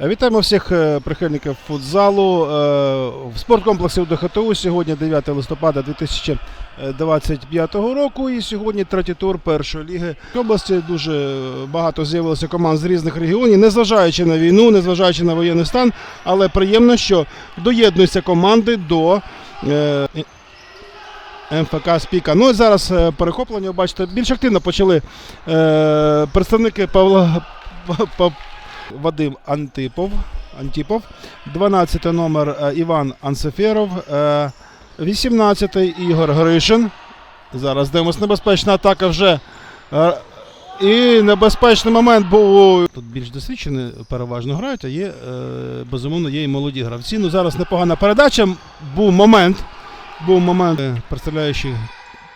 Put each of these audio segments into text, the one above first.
Вітаємо всіх е, прихильників футзалу е, в спорткомплексі УДХТУ. Сьогодні 9 листопада 2025 року. І сьогодні третій тур першої ліги В області. Дуже багато з'явилося команд з різних регіонів, незважаючи на війну, незважаючи на воєнний стан. Але приємно, що доєднуються команди до. е, МФК Спіка. Ну і зараз е, перехоплення, бачите, більш активно почали е, представники Павла Вадим Антипов, Антипов, 12 номер е, Іван Анцефєров, е, 18 Ігор Гришин. Зараз дивимось небезпечна атака вже. е, І небезпечний момент був. Тут більш досвідчені переважно грають, а є, е, безумовно, є і молоді гравці. Ну зараз непогана передача. Був момент. Був момент, е, представляючи,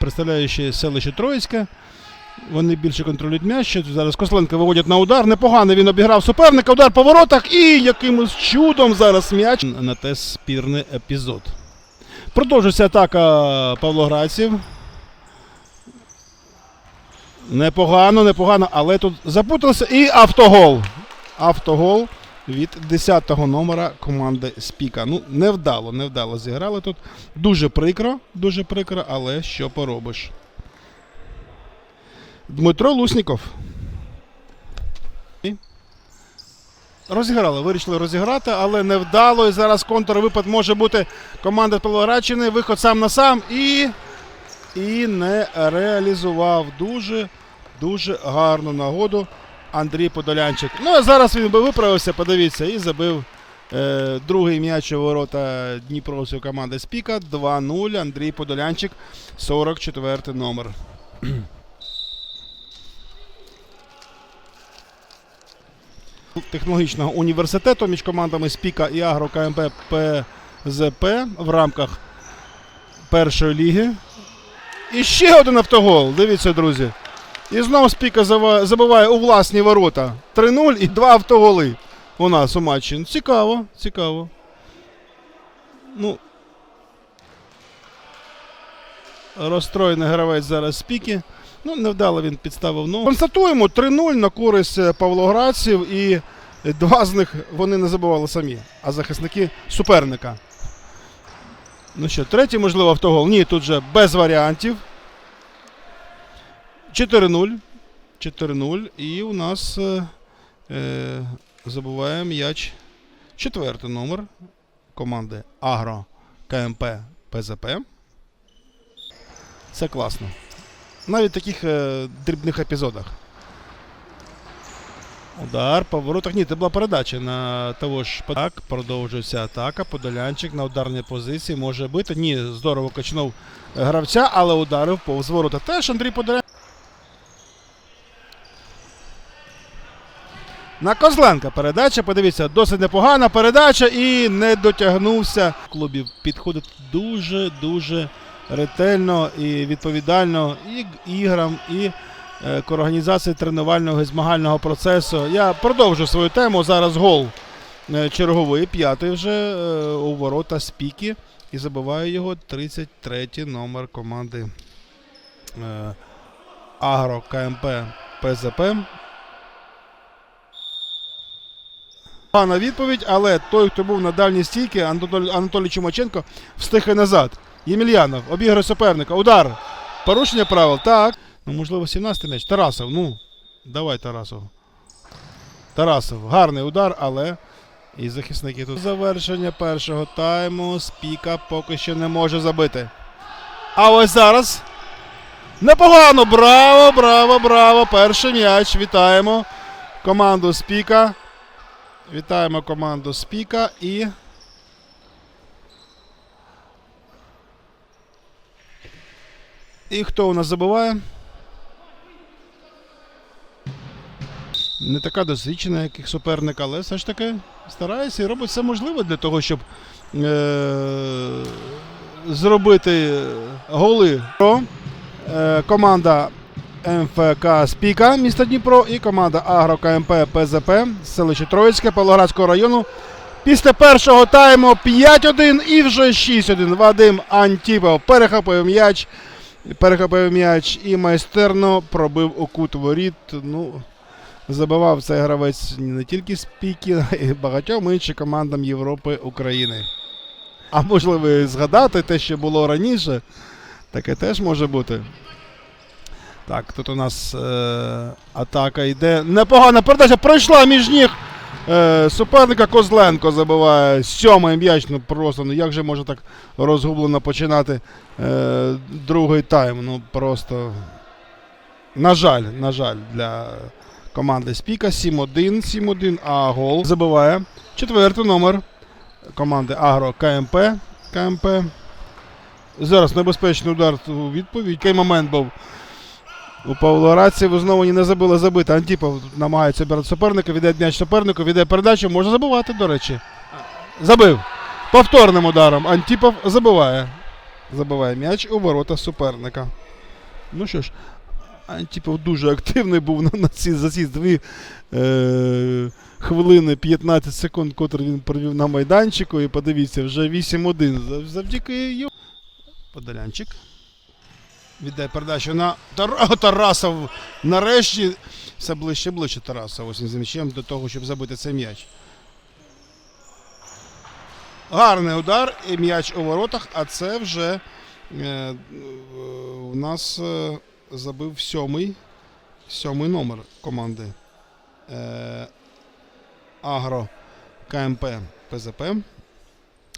представляючи селище Троїцьке. Вони більше контролюють м'яч. Зараз Косленко виводять на удар. Непогано він обіграв суперника. Удар по воротах. І якимось чудом зараз м'яч на те спірний епізод. Продовжується атака павлоградців. Непогано, непогано, але тут запуталися. І автогол. Автогол від 10-го номера команди Спіка. Ну, невдало, невдало зіграли тут. Дуже прикро, дуже прикро, але що поробиш. Дмитро Лусніков. Розіграли, вирішили розіграти, але невдало. І зараз контрвипад може бути команда Павлоградщини. Виход сам на сам і. І не реалізував дуже, дуже гарну нагоду Андрій Подолянчик. Ну а зараз він би виправився, подивіться, і забив е, другий м'яч у ворота Дніпровської команди Спіка. 2-0. Андрій Подолянчик, 44 номер. Технологічного університету між командами Спіка і Агро КМП ПЗП в рамках першої ліги. І ще один автогол. Дивіться, друзі. І знову Спіка забиває у власні ворота. 3-0 і два автоголи у нас у матчі. Цікаво, цікаво. Ну. Розстроєний гравець зараз Спіки. Ну, невдало він підставив ногу. Констатуємо 3-0 на користь е, павлоградців, і два з них вони не забивали самі, а захисники суперника. Ну що, третій, можливо, автогол. Ні, тут же без варіантів. 4-0. 4-0. І у нас е, е, забуває м'яч. Четвертий номер команди Агро КМП ПЗП. Це класно. Навіть в таких е, дрібних епізодах. Удар по воротах. Ні, це була передача на того ж. Так, продовжується атака. Подолянчик на ударній позиції може бити. Ні, здорово качнув гравця, але ударив повз ворота. Теж Андрій Подолянчик. На Козленка передача. Подивіться, досить непогана передача і не дотягнувся. Клубів підходить дуже-дуже ретельно і відповідально і іграм, і е, к організації тренувального і змагального процесу. Я продовжу свою тему. Зараз гол е, черговий, п'ятий вже е, у ворота Спіки. І забиває його 33-й номер команди е, Агро КМП ПЗП. Пана відповідь, але той, хто був на дальній стійці, Анатолій, Чумаченко, встиг і назад. Ємельянов обігрує суперника. Удар. Порушення правил. Так. Ну, можливо, 17-й м'яч. Тарасов. Ну, давай, Тарасов. Тарасов. Гарний удар, але. І захисники тут. Завершення першого тайму. Спіка поки що не може забити. А ось зараз. Непогано. Браво, браво, браво. Перший м'яч. Вітаємо команду Спіка. Вітаємо команду Спіка і. І хто у нас забиває? Не така досвідчена, як їх суперник, але все ж таки старається і робить все можливе для того, щоб е- зробити голи. Е- команда МФК Спіка міста Дніпро і команда Агро КМП ПЗП селище Троїцьке Павлоградського району. Після першого тайму 5-1 і вже 6-1. Вадим Антіпов перехопив м'яч. Перехопив м'яч і майстерно пробив у кут воріт. Ну, забивав цей гравець не тільки Спікі, а й багатьом іншим командам Європи України. А можливо, згадати те, що було раніше. Таке теж може бути. Так, тут у нас е- атака йде. Непогана передача пройшла між ніг. Е- суперника Козленко забиває сьомий м'яч. Ну просто ну як же може так розгублено починати е- другий тайм? Ну просто. На жаль, на жаль, для команди Спіка 7-1, 7-1, а гол забиває четвертий номер команди Агро КМП. КМП. Зараз небезпечний удар у відповідь. Який момент був у Павло Раців. Знову не забили забити. Антіпов намагається обирати суперника, віддає м'яч супернику, віддає передачу. Може забивати, до речі. Забив. Повторним ударом. Антіпов забиває. Забиває м'яч у ворота суперника. Ну що ж, Антіпов дуже активний був на, ці, за ці дві е, хвилини 15 секунд, котрі він провів на майданчику. І подивіться, вже 8-1. Зав- Завдяки йому. Подолянчик. Віддає передачу на Тар... Тарасов. Нарешті все ближче ближче Тарасов. Ось він з м'ячем до того, щоб забити цей м'яч. Гарний удар і м'яч у воротах, а це вже е, у нас е, забив сьомий, сьомий номер команди е, Агро КМП ПЗП.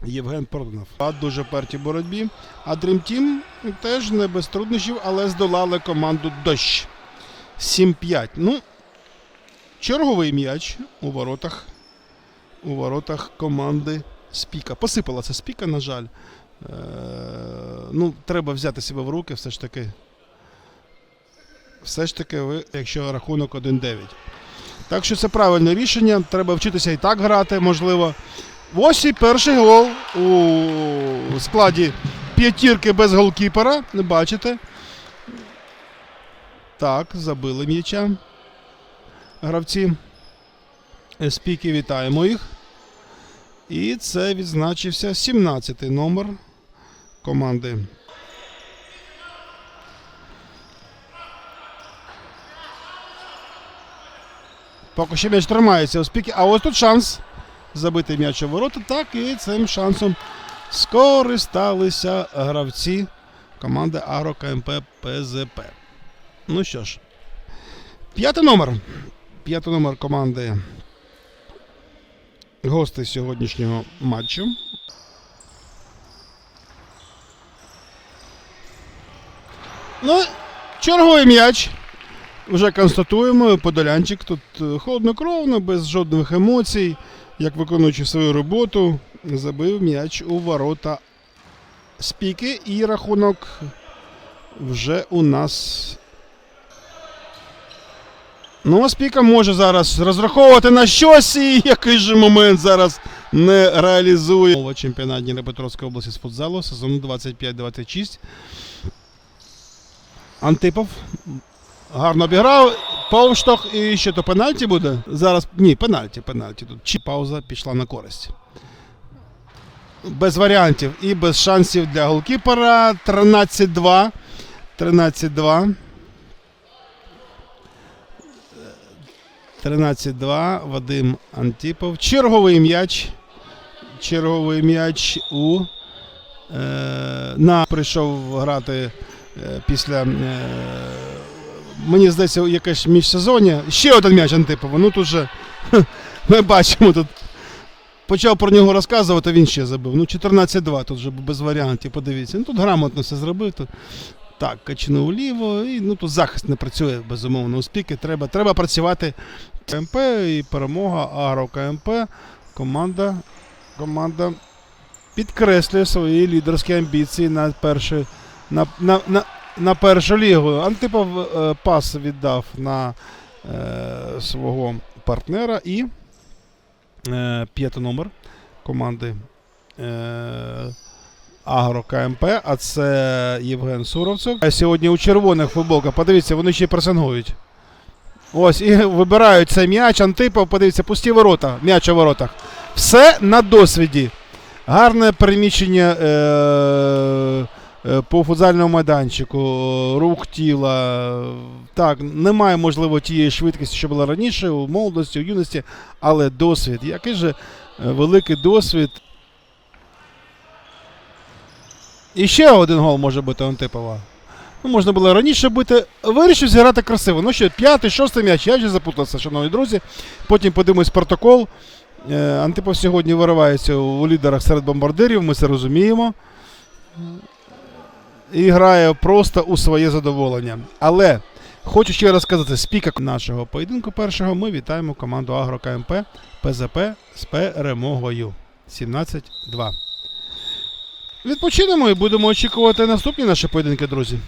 Євген Проданов. Дуже перті боротьбі. А Dream Team теж не без труднощів, але здолали команду Дощ. 7-5. Ну, черговий м'яч у воротах. У воротах команди Спіка. Посипала це Спіка, на жаль. Е, ну, треба взяти себе в руки, все ж таки. Все ж таки, ви, якщо рахунок 1-9. Так що це правильне рішення. Треба вчитися і так грати, можливо. Ось і перший гол у складі п'ятірки без голкіпера. Не бачите. Так, забили м'яча. Гравці. Спіки вітаємо їх. І це відзначився 17-й номер команди. Поки що м'яч тримається у спіки. А ось тут шанс забити м'яч у ворота. Так, і цим шансом скористалися гравці команди Агро КМП ПЗП. Ну що ж, п'ятий номер. П'ятий номер команди гостей сьогоднішнього матчу. Ну, черговий м'яч. Вже констатуємо, Подолянчик тут е, холоднокровно, без жодних емоцій, як виконуючи свою роботу, забив м'яч у ворота спіки і рахунок вже у нас. Ну, спіка може зараз розраховувати на щось, і який же момент зараз не реалізує. Мова чемпіонат Дніпропетровської області з футзалу сезону 25-26. Антипов гарно обіграв. Повштовх і що то пенальті буде? Зараз ні, пенальті, пенальті. Тут чи пауза пішла на користь. Без варіантів і без шансів для голкіпера. 13-2. 13-2. 13-2. Вадим Антипов. Черговий м'яч. Черговий м'яч у. Е, на прийшов грати е, після. Е, мені здається, якесь міжсезоння. Ще один м'яч Антипова. Ну тут же ми бачимо тут. Почав про нього розказувати, він ще забив. Ну, 14-2, тут вже без варіантів, подивіться. Ну тут грамотно все зробив. Тут. Так, качнув вліво, і ну тут захист не працює, безумовно, у спіки. Треба, треба працювати. КМП і перемога Агро КМП. Команда, команда підкреслює свої лідерські амбіції на перший, на, на, на, на першу лігу. Антипов е, пас віддав на е, свого партнера і п'ятий номер команди е, Агро КМП, а це Євген Суровцев. А сьогодні у червоних футболках. Подивіться, вони ще пресингують. Ось, і вибирають цей м'яч. Антипов, подивіться, пусті ворота. М'яч у воротах. Все на досвіді. Гарне переміщення е- е, по футзальному майданчику, е, рух тіла. е, Так, немає, можливо, тієї швидкості, що була раніше, у молодості, у юності, але досвід. Який же е, великий досвід. І ще один гол може бути Антипова. Ну, можна було раніше бити. Вирішив зіграти красиво. Ну що, п'ятий, шостий м'яч. Я вже запутався, шановні друзі. Потім подивимось протокол. Е, Антипов сьогодні виривається у лідерах серед бомбардирів, ми це розуміємо. І грає просто у своє задоволення. Але хочу ще раз сказати, спіка нашого поєдинку першого ми вітаємо команду Агро КМП ПЗП з перемогою 17-2. Відпочинемо і будемо очікувати наступні наші поєдинки, друзі.